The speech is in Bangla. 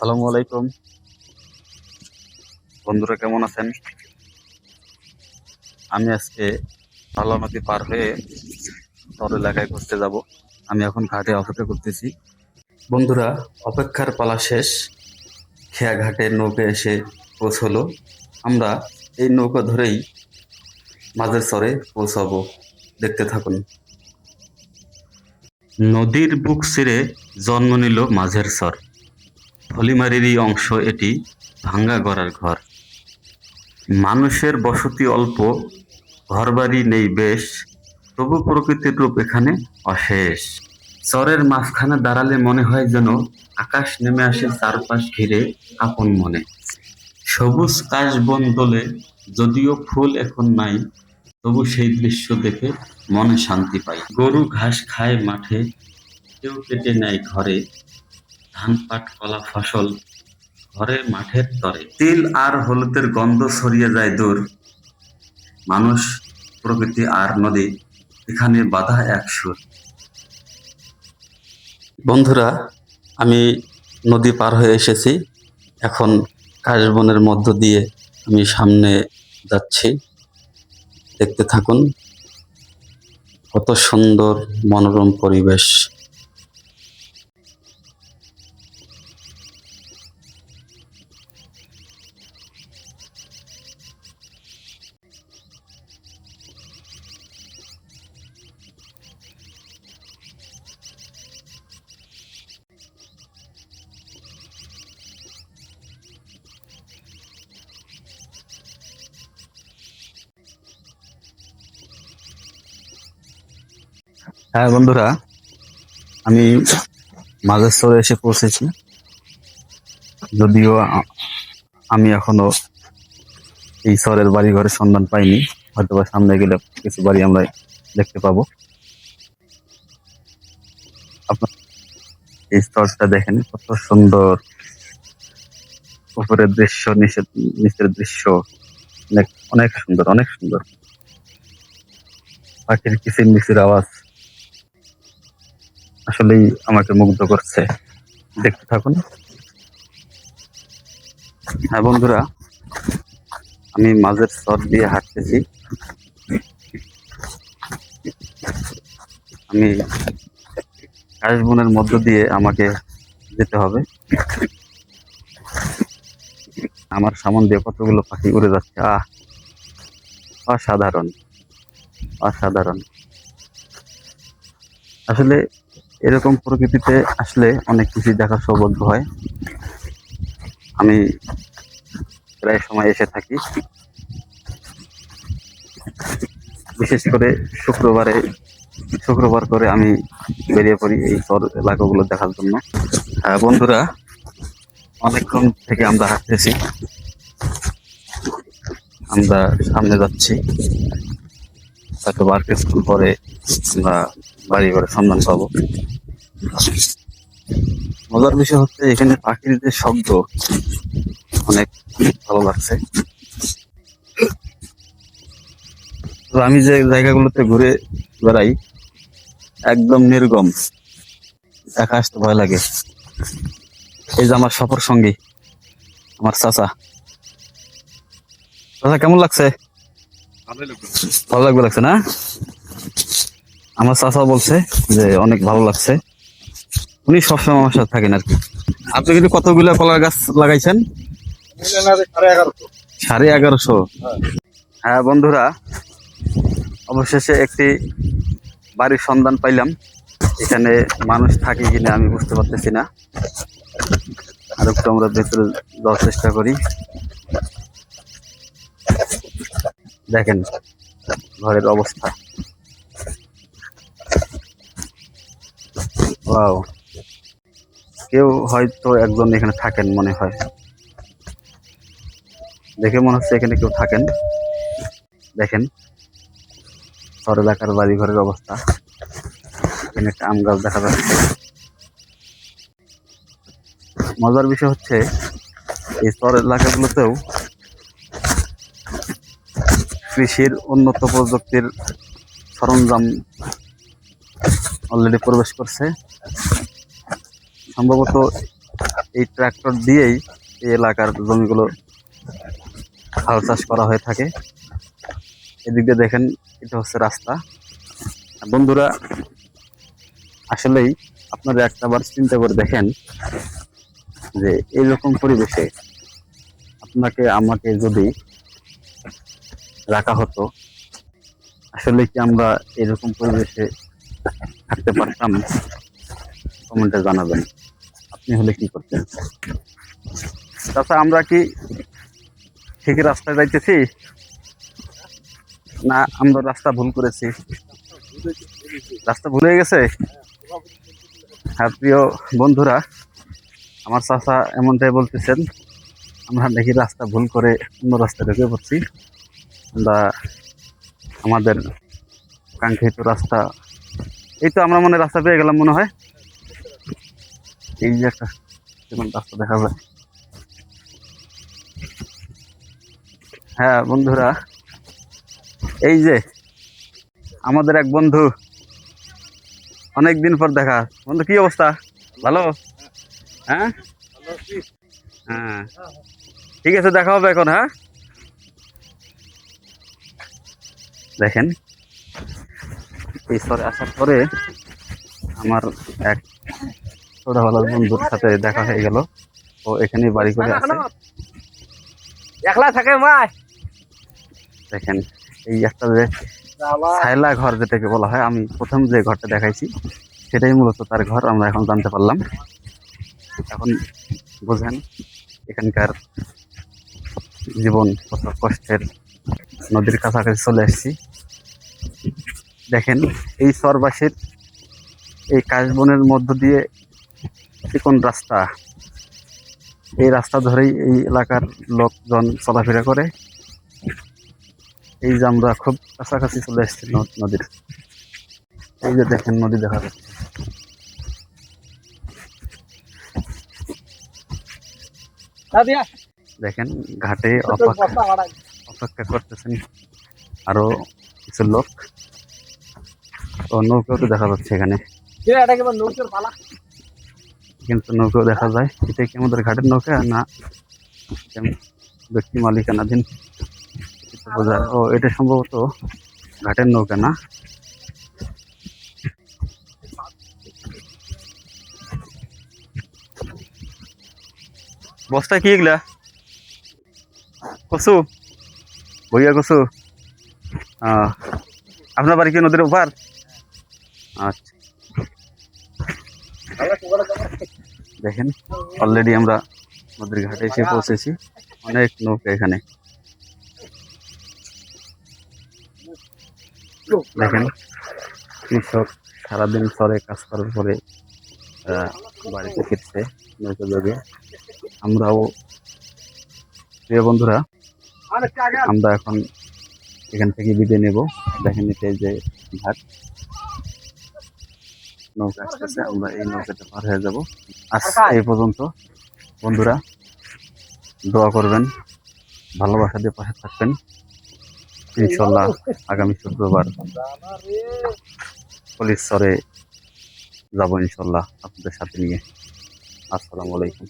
আসসালামু আলাইকুম। বন্ধুরা, কেমন আছেন? আমি আজকে পালা নদী পার হয়ে তর এলাকায় ঘুরতে যাব। আমি এখন ঘাটে অপেক্ষা করতেছি। বন্ধুরা, অপেক্ষার পালা শেষ। খেয়া ঘাটে নৌকা এসে পৌঁছলো। আমরা এই নৌকা ধরেই মাঝের চরে পৌঁছাবো। দেখতে থাকুন। নদীর বুক ছিঁড়ে জন্ম নিল মাঝের চর ফলিমারিরই অংশ এটি ভাঙ্গা গড়ার ঘর। মানুষের বসতি অল্প, ঘরবাড়ি নেই বেশ, তবু প্রকৃতির রূপ এখানে অশেষ। চরের মাঝখানে দাঁড়ালে মনে হয় যেন আকাশ নেমে আসে চারপাশ ঘিরে আপন মনে। সবুজ কাশ বন দোলে যদিও ফুল এখন নাই, তবু সেই দৃশ্য দেখে মনে শান্তি পাই। গরু ঘাস খায় মাঠে, কেউ কেটে নেয় ঘরে ধান পাট কলা ফসল ঘরে মাঠের তরে। তিল আর হলুদের গন্ধ ছড়িয়ে যায় দূর। মানুষ, প্রকৃতি আর নদী এখানে বাধা এক সুর। বন্ধুরা, আমি নদী পার হয়ে এসেছি। এখন কাশবনের মধ্য দিয়ে আমি সামনে যাচ্ছি। দেখতে থাকুন কত সুন্দর মনোরম পরিবেশ। হ্যাঁ বন্ধুরা, আমি মাঝের স্তরে এসে পৌঁছেছি। যদিও আমি এখনও এই স্তরের বাড়ি ঘরের সন্ধান পাইনি। হয়তো বা সামনে গেলে কিছু বাড়ি আমরা দেখতে পাবো। আপনার এই স্তরটা দেখেন, কত সুন্দর। উপরের দৃশ্য, নিচের নিচের দৃশ্য অনেক অনেক সুন্দর অনেক সুন্দর। পাখির কিচির মিচির আওয়াজ। আসলেই আমাকে মুগ্ধ করছে। দেখতে থাকুন। হ্যাঁ বন্ধুরা, আমি মাঝের স্তর দিয়ে হাঁটতেছি। আমি কাশবনের মধ্য দিয়ে আমাকে যেতে হবে। আমার সামন দিয়ে কতগুলো পাখি উড়ে যাচ্ছে। আহ, অসাধারণ। অসাধারণ। আসলে এরকম প্রকৃতিতে আসলে অনেক কিছু দেখার সৌভাগ্য হয়। আমি প্রায় সময় এসে থাকি। বিশেষ করে শুক্রবারে, শুক্রবার করে আমি বেরিয়ে পড়ি এই শহর এলাকাগুলো দেখার জন্য। বন্ধুরা, অনেকক্ষণ থেকে আমরা হাঁটতেছি। আমরা সামনে যাচ্ছি। হয়তো বার স্কুল পরে আমরা বাড়ি ঘরে সন্ধান পাবো। মজার বিষয় হচ্ছে এখানে পাখির যে শব্দ অনেক ভালো লাগছে। আমি যে জায়গাগুলোতে ঘুরে বেড়াই, একদম নির্গম। একা আসতে ভয় লাগে। এই যে আমার সফর সঙ্গী, আমার চাচা। চাচা, কেমন লাগছে? ভালো লাগবে লাগছে না? আমার চাচা বলছে যে অনেক ভালো লাগছে। উনি সবসময় আমার সাথে থাকেন আর কি। আপনি কিন্তু কতগুলো কলার গাছ লাগাইছেন? সাড়ে এগারোশো। হ্যাঁ বন্ধুরা, অবশেষে একটি বাড়ির সন্ধান পাইলাম। এখানে মানুষ থাকে কিনা আমি বুঝতে পারতেছি না। আর একটু আমরা ভেতরে যাওয়ার চেষ্টা করি। দেখেন ঘরের অবস্থা। ওয়াও। কেউ হয়তো একজন এখানে থাকেন মনে হয়। দেখে মনে হচ্ছে এখানে কেউ থাকেন। দেখেন শহর এলাকার বাড়ি ঘরের অবস্থা। এখানে একটা আম গাছ দেখা যাচ্ছে। মজার বিষয় হচ্ছে, এই শহর এলাকাগুলোতেও কৃষির উন্নত প্রযুক্তির সরঞ্জাম অলরেডি প্রবেশ করছে। সম্ভবত এই ট্রাক্টর দিয়েই এই এলাকার জমিগুলো হাল চাষ করা হয়ে থাকে। এদিক দিয়ে দেখেন, এটা হচ্ছে রাস্তা। বন্ধুরা, আসলেই আপনারা একটা বার চিন্তা করে দেখেন যে এইরকম পরিবেশে আপনাকে, আমাকে যদি রাখা হতো। আসলে কি আমরা এরকম পরিবেশে থাকতে পারতাম? কমেন্টে জানাবেন। আপনি হলে কি করতেন? তাছাড়া আমরা কি ঠিক রাস্তায় যাইতেছি? না, আমরা রাস্তা ভুল করেছি। রাস্তা ভুলে গেছে? হ্যাঁ প্রিয় বন্ধুরা, আমার চাচা এমনটাই বলতেছেন, আমরা দেখি রাস্তা ভুল করে অন্য রাস্তায় ঢুকে পড়ছি আমরা আমাদের কাঙ্ক্ষিত রাস্তা, এই তো আমরা মনে রাস্তা পেয়ে গেলাম মনে হয়। এই যে একটা রাস্তা দেখা যায়। হ্যাঁ বন্ধুরা, এই যে আমাদের এক বন্ধু অনেক দিন পর দেখা। বন্ধু, কি অবস্থা? ভালো? হ্যাঁ? হ্যাঁ। ঠিক আছে, দেখা হবে এখন হ্যাঁ? দেখেন। এই স্তরে আসার পরে আমার এক ছোটবেলার বন্ধুর সাথে দেখা হয়ে গেল। ও এখানে বাড়ি করে আছে। একলা থাকে মাই দেখেন এই একটা যে ছায়লা ঘর যেটাকে বলা হয় আমি প্রথম যে ঘরটা দেখাইছি সেটাই মূলত তার ঘর আমরা এখন জানতে পারলাম। এখন বোঝেন এখানকার জীবন কত কষ্টের। নদীর কাছাকাছি চলে এসেছি দেখেন এই চরবাসীর এই কাশবনের মধ্য দিয়ে কোন রাস্তা। এই রাস্তা ধরেই এই এলাকার লোকজন চলাফেরা করে। এই যে আমরা খুব কাছাকাছি চলে এসেছি নদ- নদীর। এই যে দেখেন নদী দেখা যাচ্ছে। দেখেন ঘাটে অপেক্ষা অপেক্ষা করতেছেন আরও কিছু লোক। তো নৌকাও তো দেখা যাচ্ছে এখানে। কিন্তু নৌকাও দেখা যায়। এটা কি আমাদের ঘাটের নৌকা না ব্যক্তি মালিকানাধীন? ও এটা সম্ভবত ঘাটের নৌকা না? বস্তা কি এগুলা? কচু বইয়া আহ, আপনার বাড়ি কি নদীর ওপার? আচ্ছা। দেখেন অলরেডি আমরা নদীর ঘাটে এসে পৌঁছেছি। অনেক নৌকা এখানে। দেখেন, কৃষক সারাদিন চরে কাজ করার পরে বাড়িতে ফিরছে নৌকা যোগে। আমরাও, প্রিয় বন্ধুরা, আমরা এখন এখান থেকে বিদায় নেব। দেখেন এটা এই যে ঘাট। নৌকা আসতেছে আমরা এই নৌকাতে পার হয়ে যাব। আজ এই পর্যন্ত বন্ধুরা দোয়া করবেন ভালোবাসা দিয়ে পাশে থাকবেন। ইনশাল্লাহ আগামী শুক্রবার পুলিশ স্তরে যাব ইনশাল্লাহ আপনাদের সাথে নিয়ে। আসসালামু আলাইকুম।